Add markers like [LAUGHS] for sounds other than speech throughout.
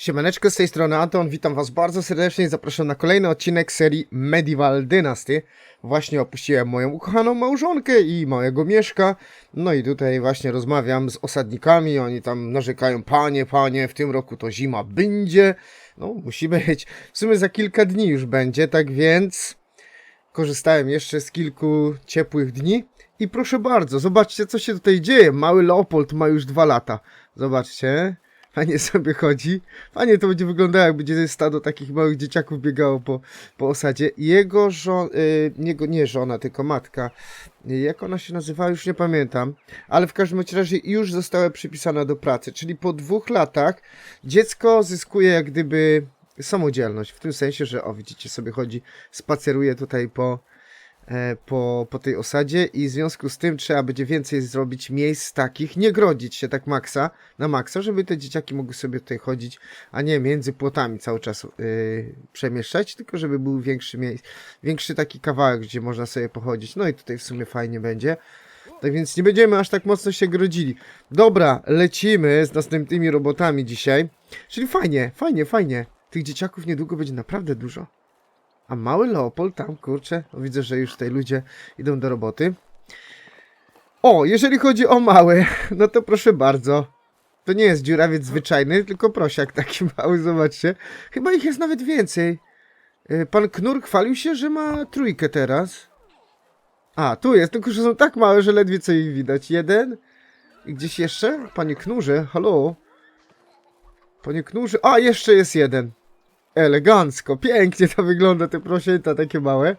Siemaneczko, z tej strony Anton, witam was bardzo serdecznie i zapraszam na kolejny odcinek serii Medieval Dynasty. Właśnie opuściłem moją ukochaną małżonkę i małego mieszka, no i tutaj właśnie rozmawiam z osadnikami, oni tam narzekają, panie, panie, w tym roku to zima będzie, no musi być, w sumie za kilka dni już będzie, tak więc korzystałem jeszcze z kilku ciepłych dni. I proszę bardzo, zobaczcie co się tutaj dzieje, mały Leopold ma już dwa lata, zobaczcie, Fajnie sobie chodzi. Fajnie to będzie wyglądało, jak będzie stado takich małych dzieciaków biegało po, po osadzie. Jego żona, y, nie, nie żona, tylko matka. Jak ona się nazywa, już nie pamiętam. Ale w każdym razie już została przypisana do pracy. Czyli po dwóch latach dziecko zyskuje jak gdyby samodzielność. W tym sensie, że o widzicie sobie chodzi, spaceruje tutaj po, po, po tej osadzie i w związku z tym trzeba będzie więcej zrobić miejsc takich, nie grodzić się tak maksa, na maksa, żeby te dzieciaki mogły sobie tutaj chodzić, a nie między płotami cały czas yy, przemieszczać, tylko żeby był większy miejsc, większy taki kawałek, gdzie można sobie pochodzić. No i tutaj w sumie fajnie będzie. Tak więc nie będziemy aż tak mocno się grodzili. Dobra, lecimy z następnymi robotami dzisiaj. Czyli fajnie, fajnie, fajnie. Tych dzieciaków niedługo będzie naprawdę dużo. A mały Leopold tam, kurczę, widzę, że już tutaj ludzie idą do roboty. O, jeżeli chodzi o mały, [LAUGHS] no to proszę bardzo. To nie jest dziurawiec zwyczajny, tylko prosiak taki [LAUGHS] mały, zobaczcie. Chyba ich jest nawet więcej. Y, Pan Knur chwalił się, że ma trójkę teraz. A, tu jest, tylko że są tak małe, że ledwie co ich widać. Jeden. I gdzieś jeszcze? Panie Knurze, halo? Panie Knurze, a jeszcze jest jeden. Elegancko, pięknie to wygląda, te prosięta takie małe.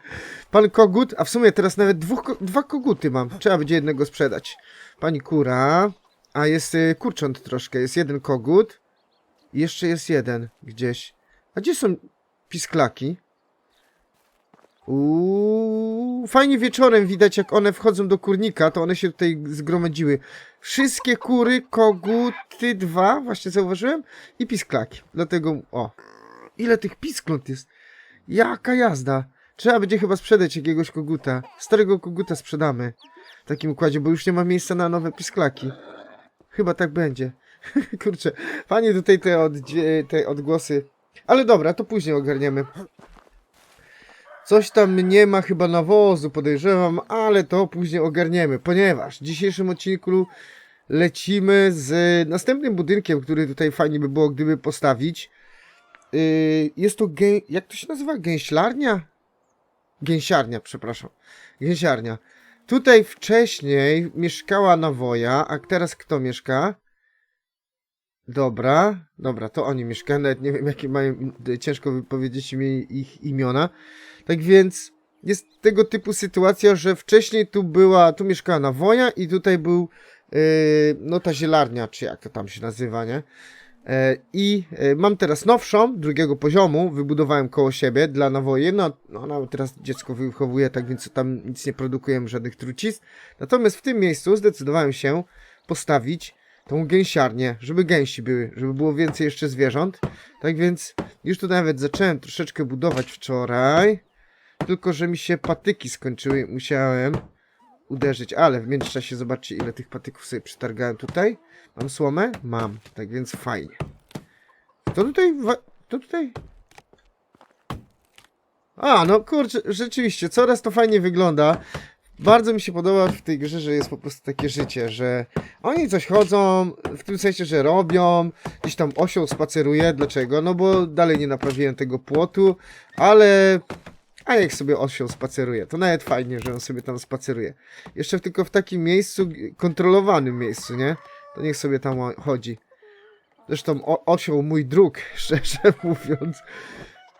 Pan kogut, a w sumie teraz nawet dwóch, dwa koguty mam. Trzeba będzie jednego sprzedać. Pani kura, a jest y, kurcząt troszkę. Jest jeden kogut. Jeszcze jest jeden gdzieś. A gdzie są pisklaki? Uuu, fajnie wieczorem widać, jak one wchodzą do kurnika, to one się tutaj zgromadziły. Wszystkie kury, koguty, dwa, właśnie zauważyłem, i pisklaki. Dlatego, o, ile tych piskląt jest. Jaka jazda. Trzeba będzie chyba sprzedać jakiegoś koguta. Starego koguta sprzedamy. W takim układzie, bo już nie ma miejsca na nowe pisklaki. Chyba tak będzie. [LAUGHS] Kurczę, fajnie tutaj te, te odgłosy. Ale dobra, to później ogarniemy. Coś tam nie ma chyba nawozu, podejrzewam, ale to później ogarniemy, ponieważ w dzisiejszym odcinku lecimy z następnym budynkiem, który tutaj fajnie by było gdyby postawić. Yy, jest to gę... jak to się nazywa? Gęślarnia? Gęsiarnia, przepraszam. Gęsiarnia. Tutaj wcześniej mieszkała nawoja, a teraz kto mieszka? Dobra, dobra, to oni mieszkają, nawet nie wiem jakie mają, ciężko wypowiedzieć mi ich imiona. Tak więc jest tego typu sytuacja, że wcześniej tu była, tu mieszkała nawoja i tutaj był, yy, no ta zielarnia, czy jak to tam się nazywa, nie? E, I e, mam teraz nowszą, drugiego poziomu, wybudowałem koło siebie dla nawoje. No, no ona teraz dziecko wychowuje, tak więc tam nic nie produkujemy, żadnych trucizn. Natomiast w tym miejscu zdecydowałem się postawić tą gęsiarnię, żeby gęsi były, żeby było więcej jeszcze zwierząt. Tak więc już tu nawet zacząłem troszeczkę budować wczoraj. Tylko, że mi się patyki skończyły, musiałem uderzyć, ale w międzyczasie zobaczcie ile tych patyków sobie przetargałem tutaj. Mam słomę? Mam, tak więc fajnie. To tutaj, to tutaj... A, no kurczę, rzeczywiście, coraz to fajnie wygląda. Bardzo mi się podoba w tej grze, że jest po prostu takie życie, że oni coś chodzą, w tym sensie, że robią, gdzieś tam osioł spaceruje, dlaczego? No bo dalej nie naprawiłem tego płotu, ale a jak sobie osioł spaceruje, to nawet fajnie, że on sobie tam spaceruje. Jeszcze tylko w takim miejscu, kontrolowanym miejscu, nie? To niech sobie tam chodzi. Zresztą o, osioł mój druk, [LAUGHS] szczerze mówiąc.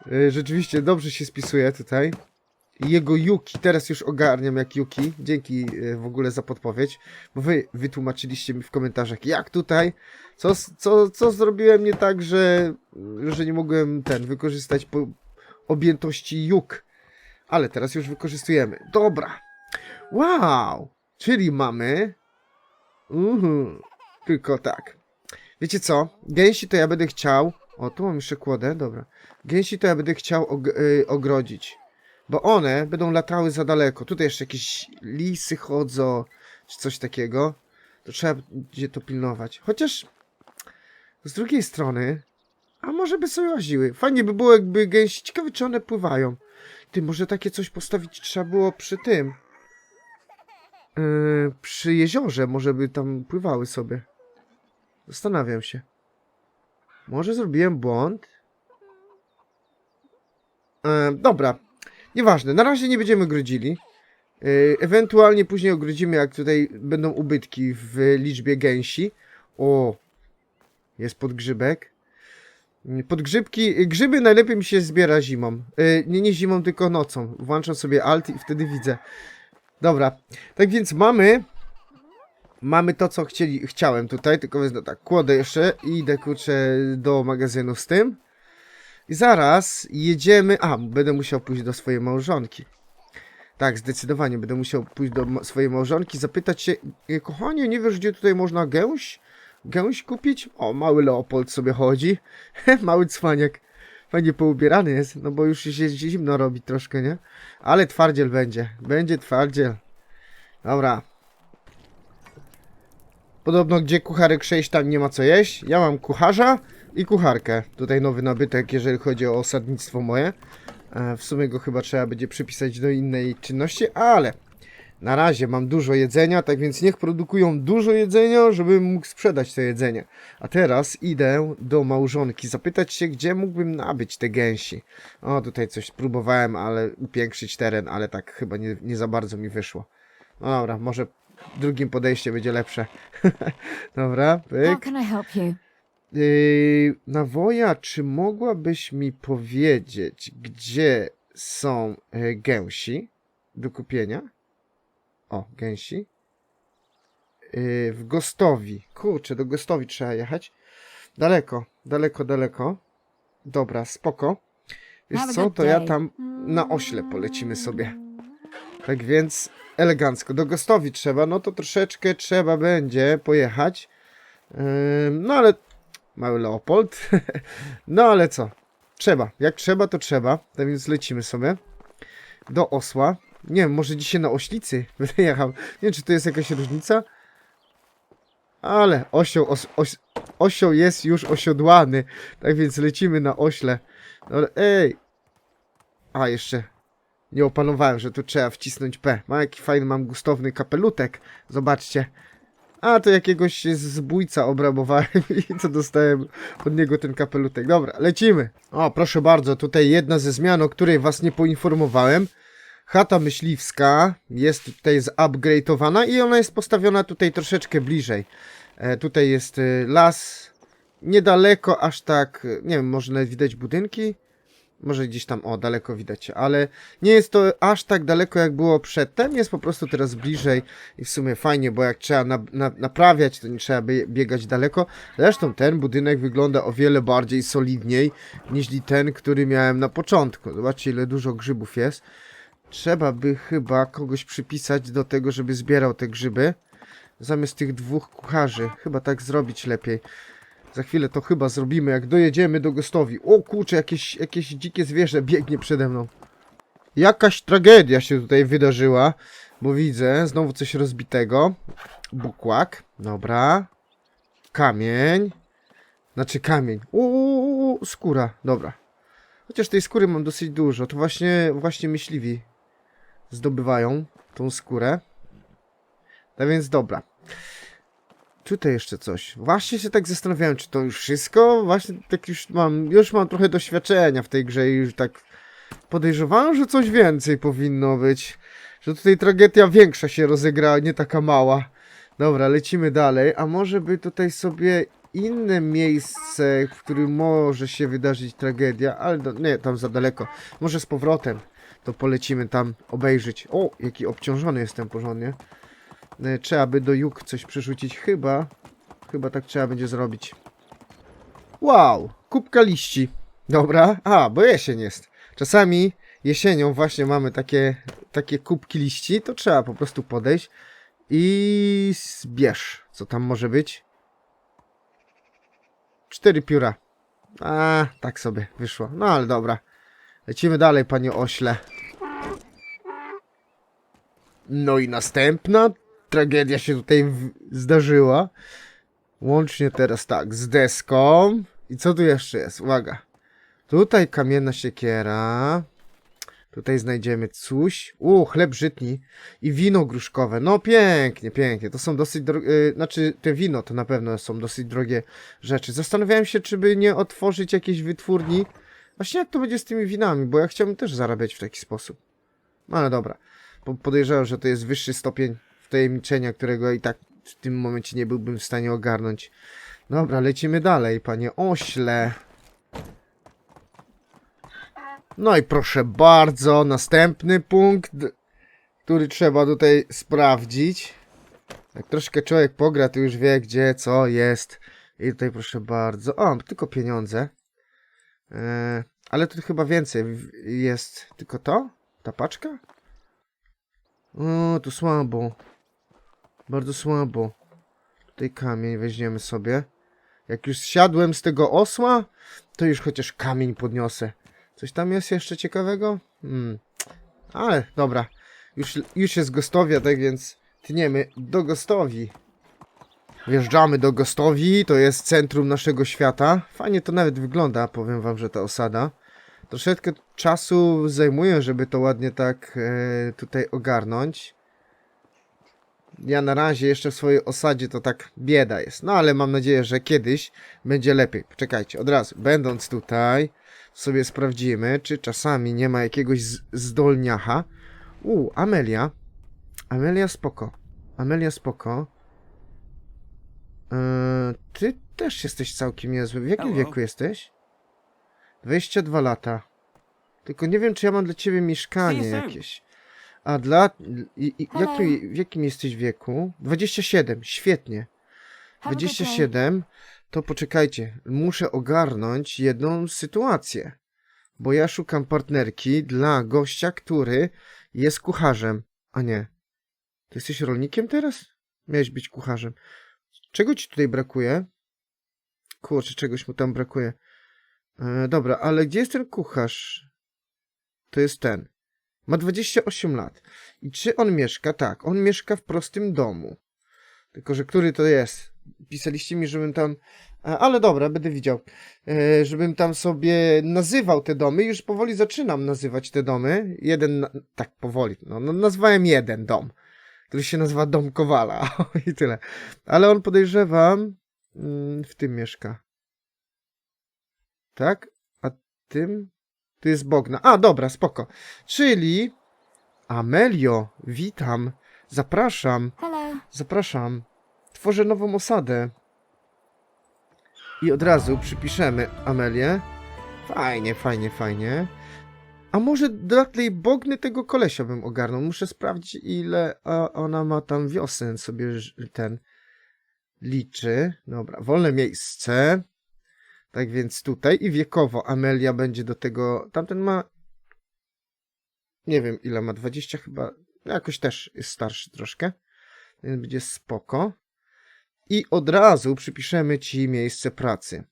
Yy, Rzeczywiście dobrze się spisuje tutaj. Jego Yuki, teraz już ogarniam jak Yuki. Dzięki yy, w ogóle za podpowiedź, bo wy wytłumaczyliście mi w komentarzach, jak tutaj, co, co, co zrobiłem nie tak, że, że nie mogłem ten wykorzystać po objętości Yuk. Ale teraz już wykorzystujemy. Dobra. Wow! Czyli mamy. Mhm. Tylko tak. Wiecie co? Gęsi to ja będę chciał. O, tu mam jeszcze kłodę, dobra. Gęsi to ja będę chciał og y, ogrodzić. Bo one będą latały za daleko. Tutaj jeszcze jakieś lisy chodzą, czy coś takiego. To trzeba będzie to pilnować. Chociaż z drugiej strony A może by sobie łaziły. Fajnie by było, jakby gęsi. Ciekawe, czy one pływają. Ty, może takie coś postawić trzeba było przy tym. Yy, przy jeziorze. Może by tam pływały sobie. Zastanawiam się. Może zrobiłem błąd? E, dobra. Nieważne. Na razie nie będziemy grodzili. E, ewentualnie później ogrodzimy, jak tutaj będą ubytki w liczbie gęsi. O, jest podgrzybek. Podgrzybki, grzyby najlepiej mi się zbiera zimą. E, nie, nie zimą, tylko nocą. Włączam sobie alt i wtedy widzę. Dobra, tak więc mamy mamy to, co chcieli, chciałem tutaj, tylko wezmę tak, kładę jeszcze i idę, kurczę, do magazynu z tym. I zaraz jedziemy, a, będę musiał pójść do swojej małżonki. Tak, zdecydowanie będę musiał pójść do swojej małżonki, zapytać się, "E, kochanie, nie wiesz, gdzie tutaj można gęś? Gęś kupić? O, mały Leopold sobie chodzi. [LAUGHS] mały cwaniak. Fajnie poubierany jest, no bo już się zimno robi troszkę, nie? Ale twardziel będzie, będzie twardziel. Dobra, Podobno gdzie kucharek 6 tam nie ma co jeść. Ja mam kucharza i kucharkę. Tutaj nowy nabytek, jeżeli chodzi o osadnictwo moje. E, w sumie go chyba trzeba będzie przypisać do innej czynności, ale na razie mam dużo jedzenia, tak więc niech produkują dużo jedzenia, żebym mógł sprzedać to jedzenie. A teraz idę do małżonki, zapytać się, gdzie mógłbym nabyć te gęsi. O, tutaj coś próbowałem, ale upiększyć teren, ale tak chyba nie, nie za bardzo mi wyszło. No dobra, może drugim podejście będzie lepsze. [LAUGHS] Dobra, How pyk. can I help you? Yy, Nawoja, czy mogłabyś mi powiedzieć, gdzie są e, gęsi do kupienia? O, gęsi. Yy, w Gostowi. Kurczę, do Gostowi trzeba jechać. Daleko, daleko, daleko. Dobra, spoko. Wiesz co, to ja tam na ośle polecimy sobie. Tak więc elegancko. Do Gostowi trzeba, no to troszeczkę trzeba będzie pojechać. Ym, no ale mały Leopold. [LAUGHS] no ale co? Trzeba. Jak trzeba, to trzeba. Tak więc lecimy sobie do osła. Nie wiem, może dzisiaj na oślicy [LAUGHS] będę jechał. Nie wiem, czy to jest jakaś różnica. Ale osioł, os, os, osioł jest już osiodłany. Tak więc lecimy na ośle. Dobra, ej. A, jeszcze nie opanowałem, że tu trzeba wcisnąć P. Ma jaki fajny, mam gustowny kapelutek. Zobaczcie. A, to jakiegoś zbójca obrabowałem [LAUGHS] i to dostałem od niego ten kapelutek. Dobra, lecimy. O, proszę bardzo, tutaj jedna ze zmian, o której was nie poinformowałem. Chata myśliwska jest tutaj zupgrade'owana i ona jest postawiona tutaj troszeczkę bliżej. E, tutaj jest e, las, niedaleko, aż tak, e, nie wiem, może nawet widać budynki? Może gdzieś tam, o, daleko widać, ale nie jest to aż tak daleko, jak było przedtem, jest po prostu teraz bliżej i w sumie fajnie, bo jak trzeba na, na, naprawiać, to nie trzeba bie, biegać daleko. Zresztą ten budynek wygląda o wiele bardziej solidniej, niż ten, który miałem na początku. Zobaczcie, ile dużo grzybów jest. Trzeba by chyba kogoś przypisać do tego, żeby zbierał te grzyby. Zamiast tych dwóch kucharzy. Chyba tak zrobić lepiej. Za chwilę to chyba zrobimy, jak dojedziemy do Gostowi. O kurczę, jakieś, jakieś dzikie zwierzę biegnie przede mną. Jakaś tragedia się tutaj wydarzyła, bo widzę znowu coś rozbitego. Bukłak, dobra. Kamień. Znaczy kamień. Uuu, skóra, dobra. Chociaż tej skóry mam dosyć dużo, to właśnie, właśnie myśliwi zdobywają tą skórę. No więc dobra. Tutaj jeszcze coś. Właśnie się tak zastanawiałem, czy to już wszystko? Właśnie tak już mam, już mam trochę doświadczenia w tej grze i już tak podejrzewałem, że coś więcej powinno być. Że tutaj tragedia większa się rozegrała, nie taka mała. Dobra, lecimy dalej. A może by tutaj sobie inne miejsce, w którym może się wydarzyć tragedia, ale do, nie, tam za daleko. Może z powrotem to polecimy tam obejrzeć. O, jaki obciążony jestem porządnie. E, Trzeba by do Juk coś przerzucić. Chyba, chyba tak trzeba będzie zrobić. Wow, kubka liści. Dobra, a, bo jesień jest. Czasami jesienią właśnie mamy takie, takie kubki liści, to trzeba po prostu podejść i zbierz, co tam może być. Cztery pióra. A, tak sobie wyszło. No ale dobra. Lecimy dalej, panie ośle. No i następna tragedia się tutaj zdarzyła. Łącznie teraz tak, z deską I co tu jeszcze jest? Uwaga. Tutaj kamienna siekiera. Tutaj znajdziemy coś. U, chleb żytni i wino gruszkowe. No pięknie, pięknie. To są dosyć drogie, znaczy te wino to na pewno są dosyć drogie rzeczy. Zastanawiałem się, czy by nie otworzyć jakiejś wytwórni. Właśnie jak to będzie z tymi winami, bo ja chciałbym też zarabiać w taki sposób. No ale dobra. Po- Podejrzewam, że to jest wyższy stopień wtajemniczenia, którego i tak w tym momencie nie byłbym w stanie ogarnąć. Dobra, lecimy dalej, panie ośle. No i proszę bardzo, następny punkt, który trzeba tutaj sprawdzić. Jak troszkę człowiek pogra, to już wie gdzie, co jest. I tutaj proszę bardzo. O, tylko pieniądze. E, ale tu chyba więcej jest. Tylko to? Ta paczka? O, tu słabo. Bardzo słabo. Tutaj kamień weźmiemy sobie. Jak już zsiadłem z tego osła, to już chociaż kamień podniosę. Coś tam jest jeszcze ciekawego? Hmm. Ale dobra. Już, już jest Gostowia, tak więc tniemy do Gostowi. Wjeżdżamy do Gostowi, to jest centrum naszego świata. Fajnie to nawet wygląda, powiem wam, że ta osada. Troszeczkę czasu zajmuje, żeby to ładnie tak e, tutaj ogarnąć. Ja na razie jeszcze w swojej osadzie to tak bieda jest. No ale mam nadzieję, że kiedyś będzie lepiej. Poczekajcie, od razu. Będąc tutaj, sobie sprawdzimy, czy czasami nie ma jakiegoś zdolniacha. U, Amelia. Amelia spoko. Amelia spoko. Eee, ty też jesteś całkiem niezły. W jakim Hello. wieku jesteś? 22 lata. Tylko nie wiem, czy ja mam dla ciebie mieszkanie jakieś. A dla... I, i, w jakim jesteś wieku? 27, świetnie. Have a good day. 27, to poczekajcie, muszę ogarnąć jedną sytuację. Bo ja szukam partnerki dla gościa, który jest kucharzem. A nie. Ty jesteś rolnikiem teraz? Miałeś być kucharzem. Czego ci tutaj brakuje? Kurczę, czegoś mu tam brakuje. E, dobra, ale gdzie jest ten kucharz? To jest ten. Ma 28 lat. I czy on mieszka? Tak, on mieszka w prostym domu. Tylko, że który to jest? Pisaliście mi, żebym tam. e, Ale dobra, będę widział. E, Żebym tam sobie nazywał te domy. Już powoli zaczynam nazywać te domy. Jeden, tak powoli. No, no nazwałem jeden dom, który się nazywa Dom Kowala. [LAUGHS] I tyle. Ale on podejrzewam, mm, w tym mieszka. Tak? A tym? Tu jest Bogna. A, dobra, spoko. Czyli. Amelio, witam. Zapraszam. Hello. Zapraszam. Tworzę nową osadę. I od razu przypiszemy Amelię. Fajnie, fajnie, fajnie. A może dla tej Bogny tego kolesia bym ogarnął. Muszę sprawdzić, ile ona ma tam wiosen sobie ten liczy. Dobra, wolne miejsce. Tak więc tutaj i wiekowo Amelia będzie do tego. Tamten ma. Nie wiem, ile ma. 20 chyba. Jakoś też jest starszy troszkę więc będzie spoko. I od razu przypiszemy ci miejsce pracy.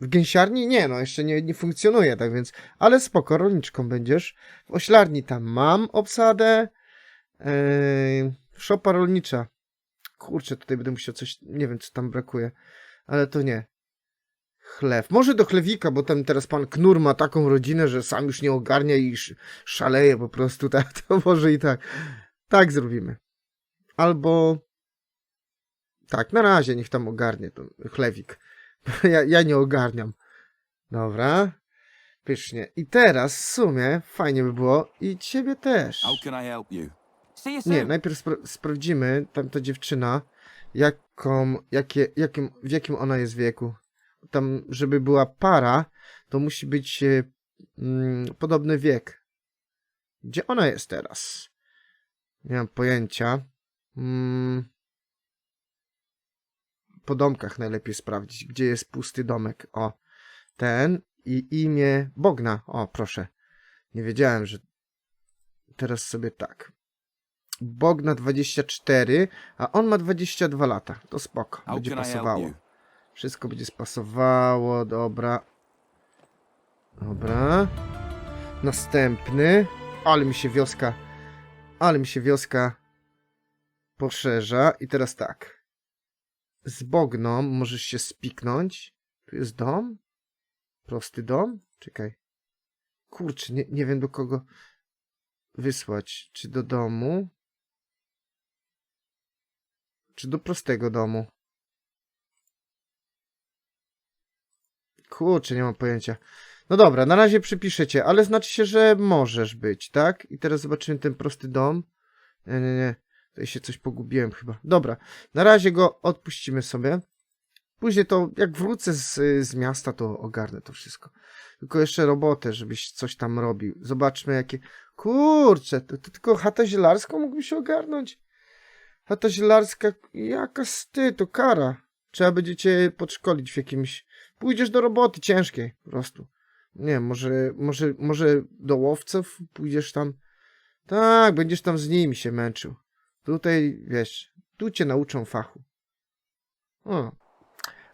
W gęsiarni nie, no jeszcze nie, nie funkcjonuje, tak więc, ale spoko, rolniczką będziesz. W oślarni tam mam obsadę. Yy, szopa rolnicza. Kurczę, tutaj będę musiał coś, nie wiem co tam brakuje, ale to nie. Chlew. Może do chlewika, bo tam teraz pan Knur ma taką rodzinę, że sam już nie ogarnia i sz- szaleje po prostu, [LAUGHS] tak, to może i tak. Tak zrobimy. Albo. Tak, na razie niech tam ogarnie to chlewik. [LAUGHS] Ja, ja nie ogarniam. Dobra. Pysznie. I teraz w sumie fajnie by było i ciebie też. Nie, najpierw spra- sprawdzimy tamta dziewczyna, jaką, jakie, jakim, w jakim ona jest wieku. Tam, żeby była para, to musi być e, mm, podobny wiek. Gdzie ona jest teraz? Nie mam pojęcia. Mm, po domkach najlepiej sprawdzić, gdzie jest pusty domek. O, ten i imię Bogna. O, proszę. Nie wiedziałem, że teraz sobie tak. Bogna 24, a on ma 22 lata. To spoko, będzie pasowało. Wszystko będzie spasowało, dobra. Dobra. Następny. Ale mi się wioska. Ale mi się wioska poszerza. I teraz tak. Z Bogną możesz się spiknąć. Tu jest dom? Prosty dom? Czekaj. Kurczę, nie, nie wiem do kogo wysłać. Czy do domu? Czy do prostego domu? Kurczę, nie mam pojęcia. No dobra, na razie przypiszecie, ale znaczy się, że możesz być, tak? I teraz zobaczymy ten prosty dom. Nie, nie, nie. Tutaj się coś pogubiłem chyba. Dobra, na razie go odpuścimy sobie. Później to, jak wrócę z, z miasta, to ogarnę to wszystko. Tylko jeszcze robotę, żebyś coś tam robił. Zobaczmy, jakie... Kurczę, to, to tylko chatę zielarską mógłby się ogarnąć. Chata zielarska, jaka sty, to kara. Trzeba będzie cię podszkolić w jakimś... Pójdziesz do roboty ciężkiej, po prostu. Nie wiem, może, może, może do łowców pójdziesz tam. Tak, będziesz tam z nimi się męczył. Tutaj, wiesz, tu cię nauczą fachu. O.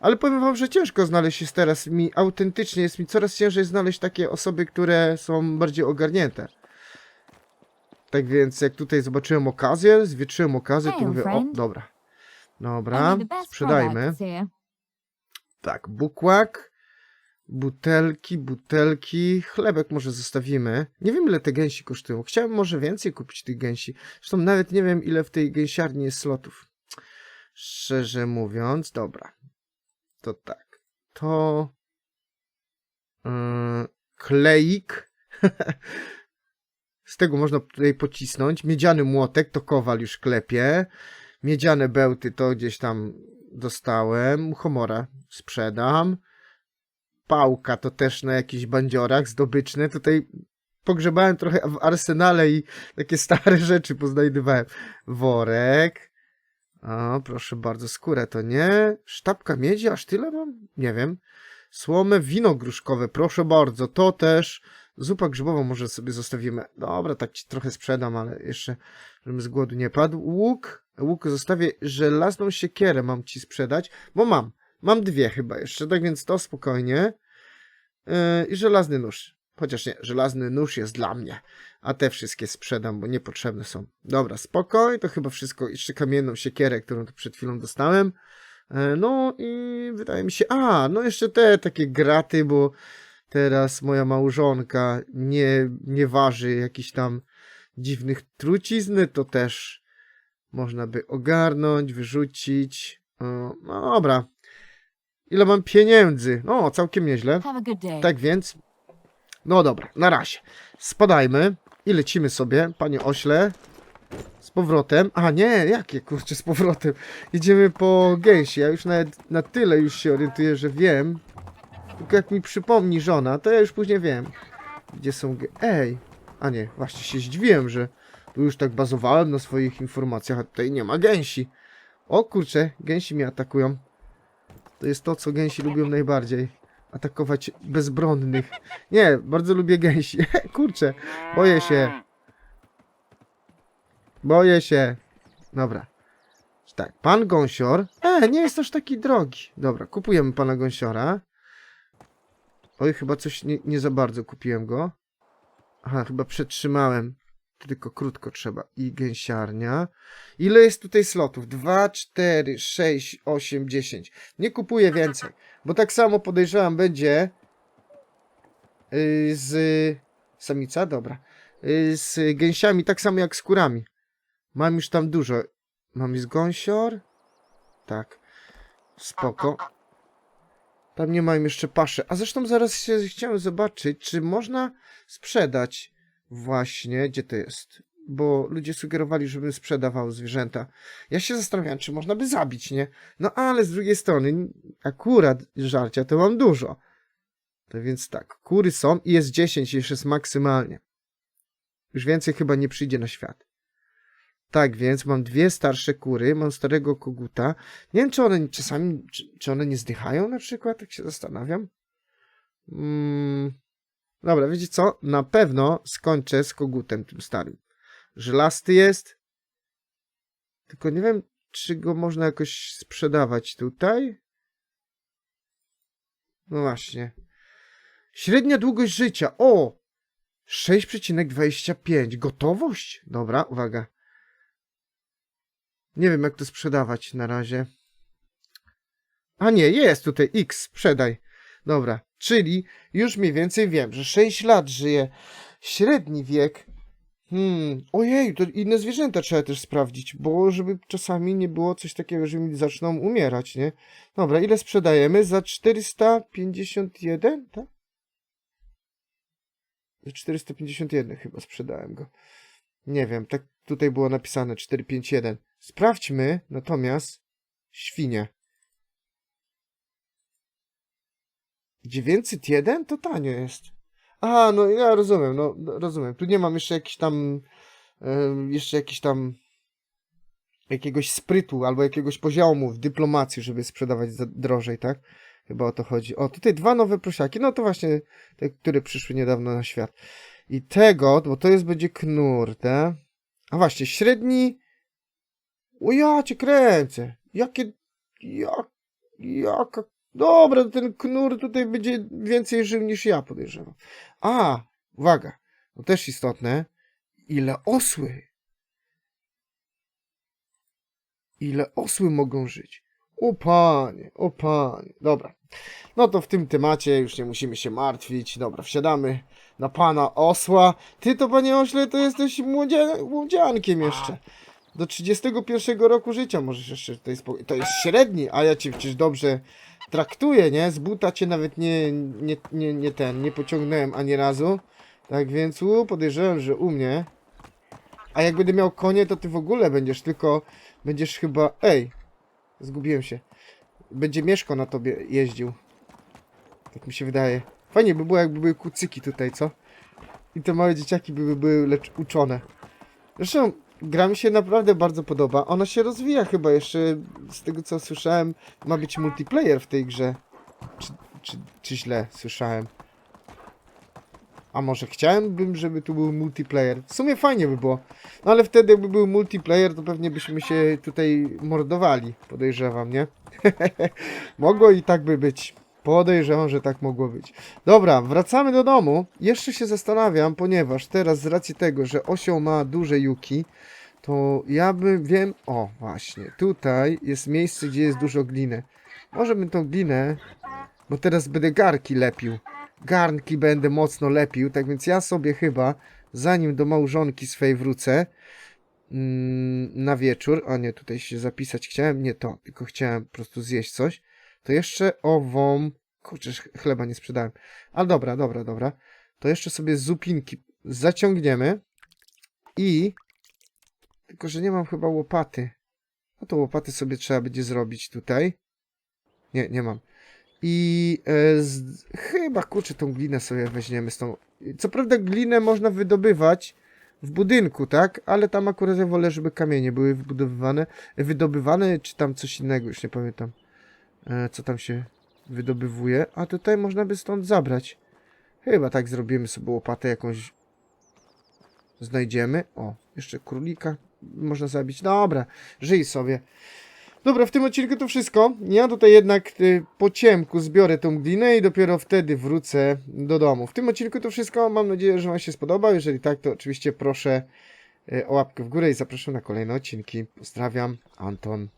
Ale powiem wam, że ciężko znaleźć jest teraz mi, autentycznie jest mi coraz ciężej znaleźć takie osoby, które są bardziej ogarnięte. Tak więc, jak tutaj zobaczyłem okazję, zwietrzyłem okazję, to mówię, o, dobra. Dobra, sprzedajmy. Tak, bukłak, butelki, butelki, chlebek może zostawimy. Nie wiem ile te gęsi kosztują. Chciałem może więcej kupić tych gęsi. Zresztą nawet nie wiem ile w tej gęsiarni jest slotów. Szczerze mówiąc, dobra. To tak. To yy, kleik. [LAUGHS] Z tego można tutaj pocisnąć. Miedziany młotek to kowal już klepie. Miedziane bełty to gdzieś tam dostałem. Homora sprzedam. Pałka to też na jakichś bandziorach zdobyczne. Tutaj pogrzebałem trochę w arsenale i takie stare [LAUGHS] rzeczy poznajdywałem. Worek. O, proszę bardzo, skórę to nie. Sztabka miedzi, aż tyle mam? Nie wiem. Słomę, wino gruszkowe, proszę bardzo, to też. Zupa grzybową może sobie zostawimy. Dobra, tak ci trochę sprzedam, ale jeszcze, żebym z głodu nie padł. Łuk, łuk zostawię, żelazną siekierę mam ci sprzedać, bo mam. Mam dwie chyba jeszcze, tak więc to spokojnie. Yy, I żelazny nóż. Chociaż nie, żelazny nóż jest dla mnie. A te wszystkie sprzedam, bo niepotrzebne są. Dobra, spokoj, to chyba wszystko. Jeszcze kamienną siekierę, którą tu przed chwilą dostałem. E, No i wydaje mi się, a, no jeszcze te takie graty, bo teraz moja małżonka nie, nie waży jakichś tam dziwnych trucizny, to też można by ogarnąć, wyrzucić. O, No dobra. Ile mam pieniędzy? No, całkiem nieźle. Tak więc, no dobra, na razie. Spadajmy i lecimy sobie, panie ośle. Z powrotem. A nie, jakie kurczę z powrotem. Idziemy po gęsi. Ja już nawet na tyle już się orientuję, że wiem. Tylko jak mi przypomni żona, to ja już później wiem. Gdzie są gę... Ej! A nie, właśnie się zdziwiłem, że tu już tak bazowałem na swoich informacjach, a tutaj nie ma gęsi. O kurczę, gęsi mnie atakują. To jest to, co gęsi lubią najbardziej. Atakować bezbronnych. Nie, bardzo lubię gęsi. [LAUGHS] Kurczę, boję się. Boję się. Dobra. Tak, pan gąsior. E, nie jest aż taki drogi. Dobra, kupujemy pana gąsiora. Oj, chyba coś nie, nie za bardzo kupiłem go. Aha, chyba przetrzymałem. Tylko krótko trzeba. I gęsiarnia. Ile jest tutaj slotów? 2, 4, 6, 8, 10. Nie kupuję więcej. Bo tak samo podejrzewam będzie yy, z samica, dobra. Yy, z gęsiami, tak samo jak z kurami. Mam już tam dużo. Mam już gąsior. Tak. Spoko. Tam nie mają jeszcze paszy. A zresztą zaraz się chciałem zobaczyć, czy można sprzedać właśnie, gdzie to jest? Bo ludzie sugerowali, żebym sprzedawał zwierzęta. Ja się zastanawiałem, czy można by zabić, nie? No ale z drugiej strony, akurat żarcia to mam dużo. To więc tak, kury są i jest 10, jeszcze jest maksymalnie. Już więcej chyba nie przyjdzie na świat. Tak więc mam dwie starsze kury, mam starego koguta. Nie wiem, czy one czasami, czy, czy one nie zdychają na przykład, tak się zastanawiam. Mm. Dobra, wiecie co? Na pewno skończę z kogutem tym starym. Żelasty jest. Tylko nie wiem, czy go można jakoś sprzedawać tutaj. No właśnie. Średnia długość życia. O! 6,25. Gotowość? Dobra, uwaga. Nie wiem, jak to sprzedawać na razie. A nie, jest tutaj X, sprzedaj. Dobra, czyli już mniej więcej wiem, że 6 lat żyje. Średni wiek. Hmm, ojej, to inne zwierzęta trzeba też sprawdzić, bo żeby czasami nie było coś takiego, że mi zaczną umierać, nie? Dobra, ile sprzedajemy? Za 451, tak? Za 451 chyba sprzedałem go. Nie wiem, tak tutaj było napisane 451. Sprawdźmy natomiast świnie. 901 to tanio jest. A, no ja rozumiem, no no, rozumiem. Tu nie mam jeszcze jakiś tam jeszcze jakiś tam jakiegoś sprytu albo jakiegoś poziomu w dyplomacji, żeby sprzedawać drożej, tak? Chyba o to chodzi. O, tutaj dwa nowe prosiaki. No to właśnie te, które przyszły niedawno na świat. I tego, bo to jest będzie knur? A właśnie, średni. O ja cię kręcę. Jakie. Jak. Jaka. Dobra, ten knur tutaj będzie więcej żył niż ja podejrzewam. A, uwaga. To też istotne. Ile osły. Ile osły mogą żyć. O panie, o panie. Dobra. No to w tym temacie już nie musimy się martwić. Dobra, wsiadamy na pana osła. Ty to, panie ośle, to jesteś młodzia młodziankiem jeszcze. Do 31 roku życia możesz jeszcze tutaj spokojnie. To jest średni, a ja cię przecież dobrze traktuję, nie? Z buta cię nawet nie, nie, nie, nie ten, nie pociągnąłem ani razu. Tak więc u, podejrzewam, że u mnie. A jak będę miał konie, to ty w ogóle będziesz tylko, będziesz chyba, ej, zgubiłem się. Będzie Mieszko na tobie jeździł. Tak mi się wydaje. Fajnie by było, jakby były kucyki tutaj, co? I te małe dzieciaki by były lecz uczone. Zresztą gra mi się naprawdę bardzo podoba. Ona się rozwija chyba jeszcze, z tego co słyszałem, ma być multiplayer w tej grze. Czy, czy, czy źle słyszałem? A może chciałem żeby tu był multiplayer? W sumie fajnie by było. No ale wtedy jakby był multiplayer, to pewnie byśmy się tutaj mordowali, podejrzewam, nie? [LAUGHS] Mogło i tak by być. Podejrzewam, że tak mogło być. Dobra, wracamy do domu. Jeszcze się zastanawiam, ponieważ teraz z racji tego, że osioł ma duże juki, to ja bym wiem... O, właśnie. Tutaj jest miejsce, gdzie jest dużo gliny. Może bym tą glinę... Bo teraz będę garki lepił. Garnki będę mocno lepił, tak więc ja sobie chyba, zanim do małżonki swej wrócę, mm, na wieczór, a nie, tutaj się zapisać chciałem, nie to, tylko chciałem po prostu zjeść coś, to jeszcze ową, kurczę, ch- chleba nie sprzedałem, ale dobra, dobra, dobra, to jeszcze sobie zupinki zaciągniemy i, tylko, że nie mam chyba łopaty, no to łopaty sobie trzeba będzie zrobić tutaj, nie, nie mam, i e, z, chyba, kurczę, tą glinę sobie weźmiemy z tą, co prawda glinę można wydobywać, w budynku, tak? Ale tam akurat ja wolę, żeby kamienie były wybudowywane, wydobywane, czy tam coś innego, już nie pamiętam, co tam się wydobywuje. A tutaj można by stąd zabrać. Chyba tak zrobimy sobie łopatę jakąś. Znajdziemy. O, jeszcze królika można zabić. Dobra, żyj sobie. Dobra, w tym odcinku to wszystko. Ja tutaj jednak y, po ciemku zbiorę tą glinę i dopiero wtedy wrócę do domu. W tym odcinku to wszystko. Mam nadzieję, że Wam się spodoba. Jeżeli tak, to oczywiście proszę y, o łapkę w górę i zapraszam na kolejne odcinki. Pozdrawiam, Anton.